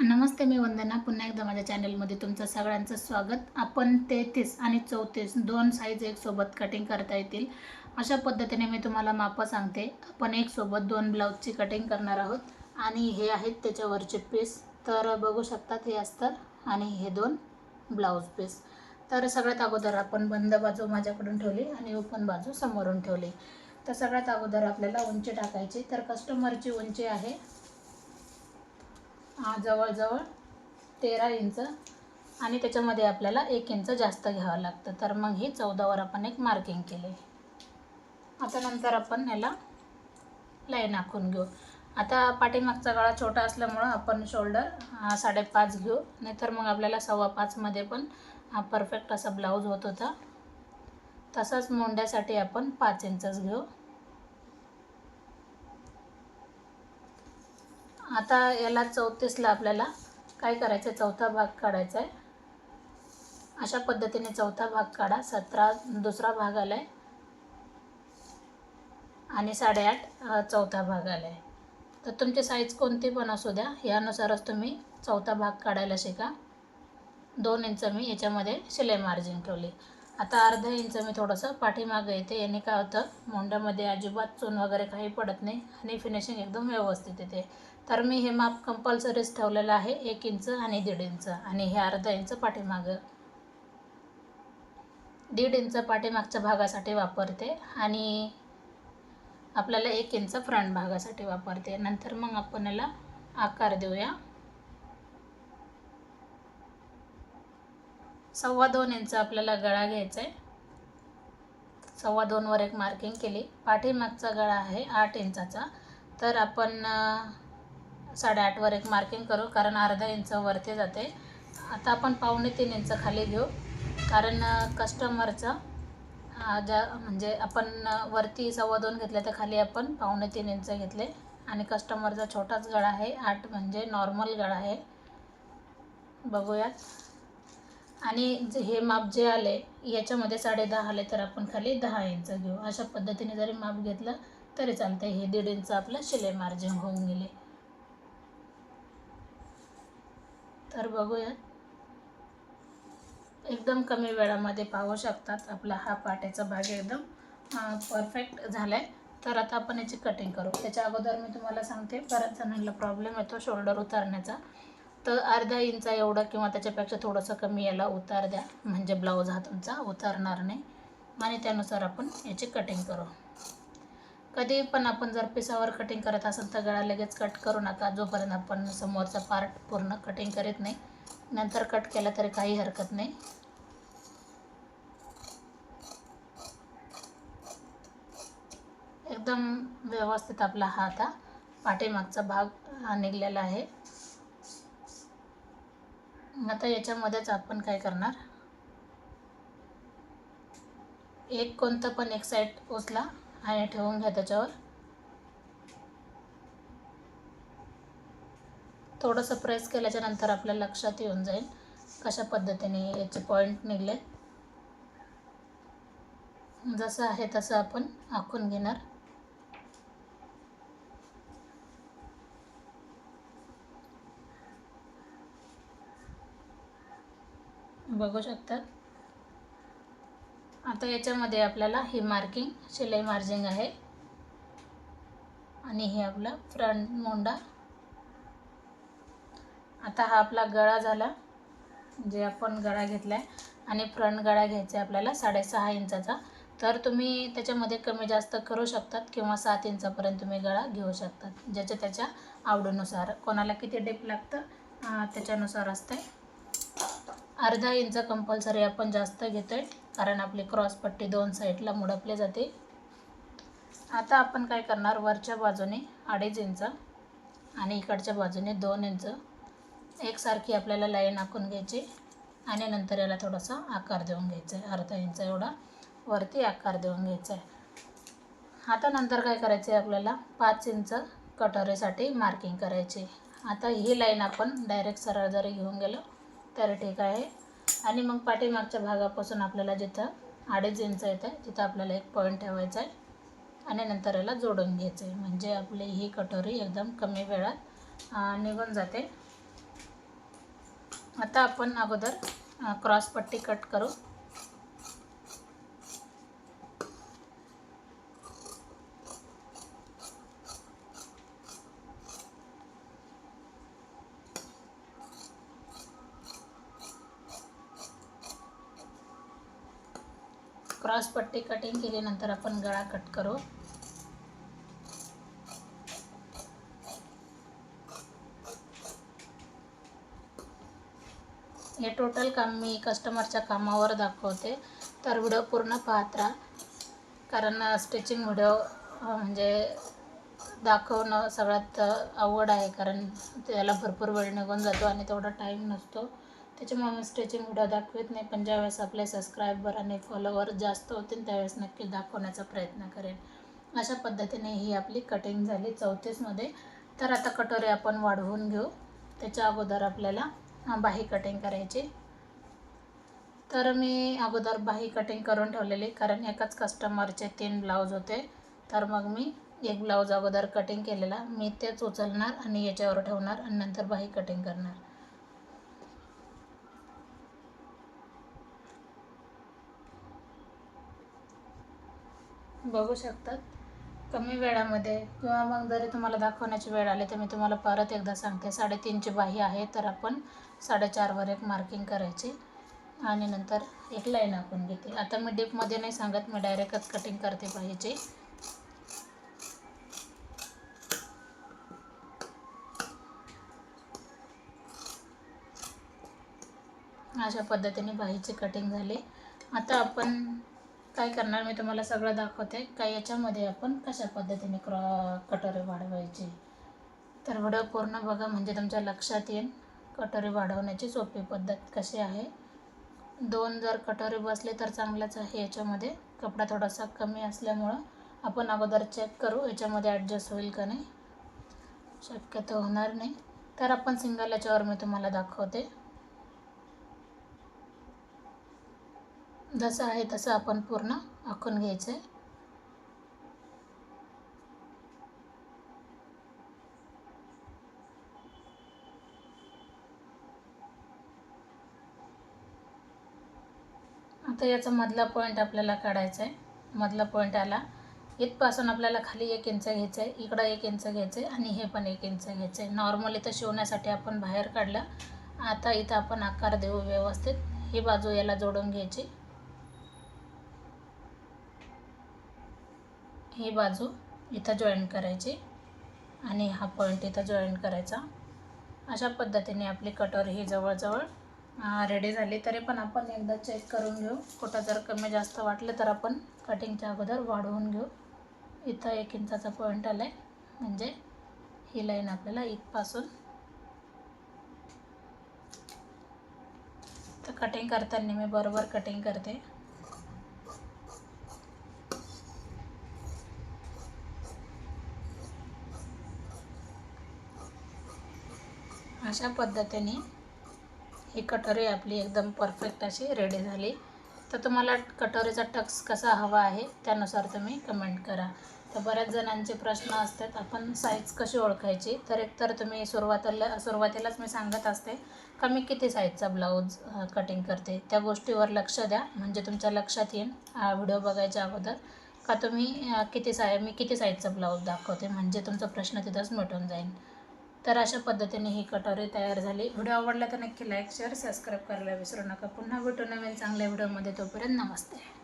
नमस्ते मी वंदना. पुन्हा एकदा माझ्या चॅनलमध्ये तुमचं सगळ्यांचं स्वागत. आपण तेहतीस आणि चौतीस दोन साईज एक सोबत कटिंग करता येतील. अशा पद्धतीने मी तुम्हाला मापं सांगते. आपण एक सोबत दोन ब्लाऊजची कटिंग करणार आहोत. आणि हे आहेत त्याच्यावरचे पीस तर बघू शकतात हे अस्तर आणि हे दोन ब्लाऊज पीस तर सगळ्यात अगोदर आपण बंद बाजू माझ्याकडून ठेवली आणि ओपन बाजू समोरून ठेवली. तर सगळ्यात अगोदर आपल्याला उंची टाकायची. तर कस्टमरची उंची आहे जवळजवळ तेरा इंच. आणि त्याच्यामध्ये आपल्याला एक इंच जास्त घ्यावं लागतं. तर मग ही चौदावर आपण एक मार्किंग केले. आता नंतर आपण याला लाईन आखून घेऊ. आता पाठीमागचा गळा छोटा असल्यामुळं आपण शोल्डर साडेपाच घेऊ. नाहीतर मग आपल्याला सव्वा पाचमध्ये पण परफेक्ट असा ब्लाऊज होत होता. तसाच मोंड्यासाठी आपण पाच इंचच घेऊ. आता याला चौतीसला आपल्याला काय करायचं आहे चौथा भाग काढायचा आहे अशा पद्धतीने चौथा भाग काढा. सतरा दुसरा भाग आला आहे आणि साडेआठ चौथा भाग आला आहे तर तुमची साईज कोणती पण असू द्या यानुसारच तुम्ही चौथा भाग काढायला शिका. दोन इंच मी याच्यामध्ये शिलाई मार्जिन ठेवली. आता अर्धा इंच मी थोडंसं पाठीमागं येते. याने काय होतं मोंड्यामध्ये अजिबात चून वगैरे काही पडत नाही आणि फिनिशिंग एकदम व्यवस्थित येते. तर मी हे माप कंपल्सरीच ठेवलेलं आहे एक इंच आणि दीड इंच आणि हे अर्धा इंच पाठीमागं. दीड इंच पाठीमागच्या भागासाठी वापरते आणि आपल्याला एक इंच फ्रंट भागासाठी वापरते. नंतर मग आपण याला आकार देऊया. सव्वा दोन इंच आपल्याला गळा घ्यायचा आहे सव्वा दोनवर एक मार्किंग केली. पाठीमागचा गळा आहे आठ इंचाचा. तर आपण साडेआठवर एक मार्किंग करू कारण अर्धा इंच वरती जाते. आता आपण पावणे तीन इंच खाली घेऊ कारण कस्टमरचं ज्या म्हणजे आपण वरती सव्वा दोन घेतले तर खाली आपण पावणे तीन इंच घेतले. आणि कस्टमरचा छोटाच गळा आहे. आठ म्हणजे नॉर्मल गळा आहे. बघूयात. आणि जे हे माप जे आले याच्यामध्ये साडे दहा आले तर आपण खाली दहा इंच घेऊ. अशा पद्धतीने जरी माप घेतलं तरी चालतं हे दीड इंच आपलं शिलाई मार्जिन होऊन गेले. तर बघूया एकदम कमी वेळामध्ये पाहू शकतात. आपला हा पाट्याचा भाग एकदम परफेक्ट झाला आहे तर आता आपण याची कटिंग करू. त्याच्या अगोदर मी तुम्हाला सांगते. बऱ्याच जणांना प्रॉब्लेम येतो शोल्डर उतारण्याचा. तर अर्धा इंचा एवढा किंवा त्याच्यापेक्षा थोडंसं कमी याला उतार द्या. म्हणजे ब्लाऊज हा तुमचा उतारणार नाही. आणि त्यानुसार आपण याची कटिंग करू. कधी पण आपण जर पिसावर कटिंग करत असेल तर गळा लगेच कट करू नका. जोपर्यंत आपण समोरचा पार्ट पूर्ण कटिंग करीत नाही. नंतर कट केला तरी काही हरकत नाही. एकदम व्यवस्थित आपला हा आता पाठीमागचा भाग हा निघलेला आहे. आता याच्यामध्येच आपण काय करणार? एक कोणतं पण एक साईड उचला आणि ठेवून घ्या त्याच्यावर. थोडंसं प्रेस केल्याच्यानंतर आपल्या लक्षात येऊन जाईल कशा पद्धतीने याचे पॉईंट निघले. जसं आहे तसं आपण आखून घेणार. बघू शकतात. आता याच्यामध्ये आपल्याला ही मार्किंग शिलाई मार्जिंग आहे. आणि हे आपला फ्रंट मोंडा आता हा आपला गळा झाला जे आपण गळा घेतला आहे आणि फ्रंट गळा घ्यायचा आहे आपल्याला साडेसहा इंचाचा. तर तुम्ही त्याच्यामध्ये कमी जास्त करू शकतात किंवा सात इंचापर्यंत तुम्ही गळा घेऊ शकतात. ज्याच्या त्याच्या आवडीनुसार. कोणाला किती डेप लागतं? त्याच्यानुसार असते अर्धा इंच कंपल्सरी आपण जास्त घेतो आहे कारण आपली क्रॉसपट्टी दोन साईडला मुडपली जाते. आता आपण काय करणार वरच्या बाजूने अडीच इंच आणि इकडच्या बाजूने दोन इंच एकसारखी आपल्याला लाईन आखून घ्यायची आणि नंतर याला थोडासा आकार देऊन घ्यायचा आहे अर्धा इंच एवढा वरती आकार देऊन घ्यायचा आहे आता नंतर काय करायचं आहे आपल्याला पाच इंच कटोरीसाठी मार्किंग करायची. आता ही लाईन आपण डायरेक्ट सरळ जरी घेऊन गेलो तर ठीक आहे. आणि मग पाठीमागच्या भागापासून आपल्याला जिथं अडीच इंच येतं आहे तिथं आपल्याला एक पॉईंट ठेवायचा आहे. आणि नंतर याला जोडून घ्यायचं आहे. म्हणजे आपली ही कटोरी एकदम कमी वेळात निघून जाते. आता आपण अगोदर क्रॉस पट्टी कट करू. क्रॉस पट्टी कटिंग केल्यानंतर आपण गळा कट करू. हे टोटल काम मी कस्टमरच्या कामावर दाखवते. तर व्हिडिओ पूर्ण पाहत राहा. कारण स्टिचिंग व्हिडिओ म्हणजे दाखवणं सगळ्यात आवड आहे. कारण त्याला भरपूर वेळ निघून जातो आणि तेवढा टाईम नसतो. त्याच्यामुळे मी स्ट्रेचिंग व्हिडिओ दाखवत नाही पण ज्यावेळेस आपले सबस्क्रायबर आणि फॉलोवर जास्त होतील त्यावेळेस नक्की दाखवण्याचा प्रयत्न करेन. अशा पद्धतीने ही आपली कटिंग झाली चौतीसमध्ये तर आता कटोरी आपण वाढवून घेऊ. त्याच्या अगोदर आपल्याला बाही कटिंग करायची. तर मी अगोदर बाही कटिंग करून ठेवलेली कारण एकाच कस्टमरचे तीन ब्लाऊज होते. तर मग मी एक ब्लाऊज अगोदर कटिंग केलेला. मी तेच उचलणार आणि याच्यावर ठेवणार आणि नंतर बाही कटिंग करणार. बघू शकतात. कमी वेळामध्ये किंवा मग जरी तुम्हाला दाखवण्याची वेळ आली तर मी तुम्हाला परत एकदा सांगते. साडेतीनची बाही आहे तर आपण साडेचारवर एक मार्किंग करायची. आणि नंतर एक लाईन आपण घेते. आता मी डीपमध्ये नाही सांगत मी डायरेक्टच कटिंग करते बाहीची. अशा पद्धतीने बाहीची कटिंग झाली. आता आपण काय करणार मी तुम्हाला सगळं दाखवते. काय याच्यामध्ये आपण कशा पद्धतीने क्रॉ कटोरी वाढवायचे. तर व्हिडिओ पूर्ण बघा म्हणजे तुमच्या लक्षात येईल. कटोरी वाढवण्याची सोपी पद्धत कशी आहे. दोन जर कटोरी बसले तर चांगलंच आहे याच्यामध्ये. कपडा थोडासा कमी असल्यामुळं आपण अगोदर चेक करू याच्यामध्ये ॲडजस्ट होईल का नाही. शक्यतो होणार नाही. तर आपण सिंगल याच्यावर मी तुम्हाला दाखवते. जसं आहे तसं आपण पूर्ण आखून घ्यायचं आहे आता याचा मधला पॉईंट आपल्याला काढायचा आहे मधला पॉईंट आला इथपासून आपल्याला खाली एक इंच घ्यायचं आहे इकडं एक इंच घ्यायचं आहे आणि हे पण एक इंच घ्यायचं आहे नॉर्मल इथं शिवण्यासाठी आपण बाहेर काढलं. आता इथं आपण आकार देऊ व्यवस्थित. ही बाजू याला जोडून घ्यायची. ही बाजू इथं जॉईन करायची आणि हा पॉईंट इथं जॉईन करायचा. अशा पद्धतीने आपली कटोरी ही जवळजवळ रेडी झाली. तरी पण आपण एकदा चेक करून घेऊ. कुठं जर कमी जास्त वाटलं तर आपण कटिंगच्या अगोदर वाढवून घेऊ. इथं एक इंचाचा पॉईंट आला आहे म्हणजे ही लाईन आपल्याला इथपासून तर कटिंग करताना मी बरोबर कटिंग करते. अशा पद्धतीने ही कटोरी आपली एकदम परफेक्ट अशी रेडी झाली. तर तुम्हाला कटोरीचा टक्स कसा हवा आहे त्यानुसार तुम्ही कमेंट करा. तर बऱ्याच जणांचे प्रश्न असतात आपण साईज कशी ओळखायची? तर एकतर तुम्ही सुरुवातीला सुरुवातीलाच मी सांगत असते का मी किती साईजचा ब्लाऊज कटिंग करते? त्या गोष्टीवर लक्ष द्या. म्हणजे तुमच्या लक्षात येईल व्हिडिओ बघायच्या अगोदर. का तुम्ही किती साय मी किती साईजचा ब्लाऊज दाखवते? म्हणजे तुमचा प्रश्न तिथंच मिटून जाईल. तर अशा पद्धतीने ही कटोरी तयार झाली. व्हिडिओ आवडला तर नक्की लाईक शेअर सबस्क्राईब करायला विसरू नका. पुन्हा भेटू नवीन चांगल्या व्हिडिओमध्ये. तोपर्यंत नमस्ते.